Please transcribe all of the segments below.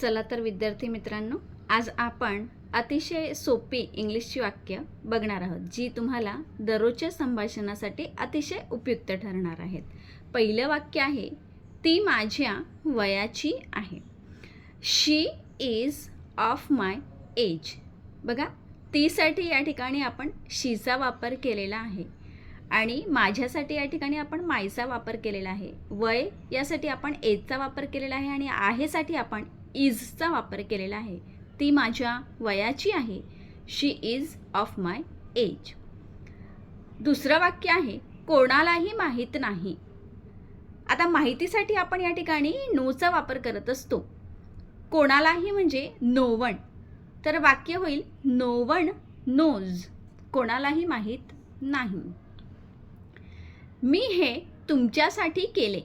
चला तर विद्यार्थी मित्रांनो आज आपण अतिशय सोपी इंग्लिशची वाक्य बघणार आहोत जी तुम्हाला दररोजच्या संभाषणासाठी अतिशय उपयुक्त ठरणार आहेत. पहिलं वाक्य आहे ती माझ्या वयाची आहे. She is of my age बघा तीसाठी या ठिकाणी आपण शीचा वापर केलेला आहे आणि माझ्यासाठी या ठिकाणी आपण मायचा वापर केलेला आहे. वय यासाठी आपण एजचा वापर केलेला आहे आणि आहेसाठी आपण इजचा वापर केलेला आहे. ती माझ्या वयाची आहे. She is of my age. दुसरं वाक्य आहे कोणालाही माहीत नाही. आता माहितीसाठी आपण या ठिकाणी नोचा वापर करत असतो. कोणालाही म्हणजे नोवण तर वाक्य होईल नोवण नोज. कोणालाही माहीत नाही. मी हे तुमच्यासाठी केले.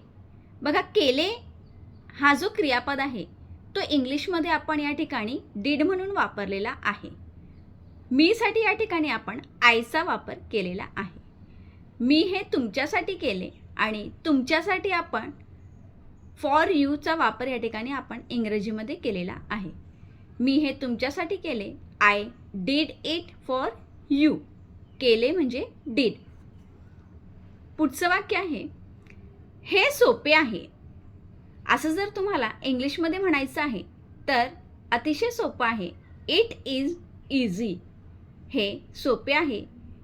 बघा केले हा जो क्रियापद आहे तो इंग्लिशमध्ये आपण या ठिकाणी डीड म्हणून वापरलेला आहे. मीसाठी या ठिकाणी आपण आयचा वापर केलेला आहे. मी हे तुमच्यासाठी केले आणि तुमच्यासाठी आपण फॉर यूचा वापर या ठिकाणी आपण इंग्रजीमध्ये केलेला आहे. मी हे तुमच्यासाठी केले. I did it for you केले म्हणजे डीड पुढचं वाक्य आहे. हे सोपे आहे. असं जर तुम्हाला इंग्लिशमध्ये म्हणायचं आहे तर अतिशय सोपं आहे. इट इज इझी हे सोपे आहे.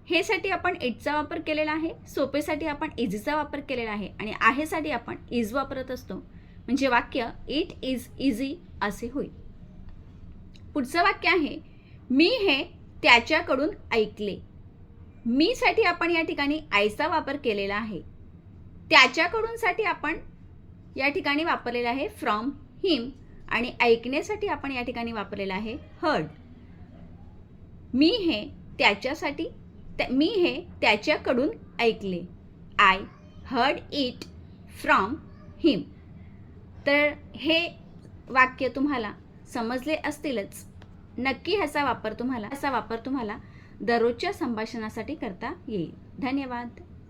हेसाठी आपण इटचा वापर केलेला आहे सोपेसाठी आपण इझीचा वापर केलेला आहे आणि आहेसाठी आपण इज वापरत असतो. म्हणजे वाक्य इट इज इझी असे होईल. पुढचं वाक्य आहे मी हे त्याच्याकडून ऐकले. मीसाठी आपण या ठिकाणी आयचा वापर केलेला आहे. त्याच्याकडूनसाठी आपण या ठिकाणी वापरलेलं आहे फ्रॉम हिम आणि ऐकण्यासाठी आपण या ठिकाणी वापरलेलं आहे हर्ड मी हे त्याच्यासाठी त्या- मी हे त्याच्याकडून ऐकले. I heard it from him तर हे वाक्य तुम्हाला समजले असतीलच. नक्की ह्याचा वापर तुम्हाला असा वापर तुम्हाला दररोजच्या संभाषणासाठी करता येईल. धन्यवाद.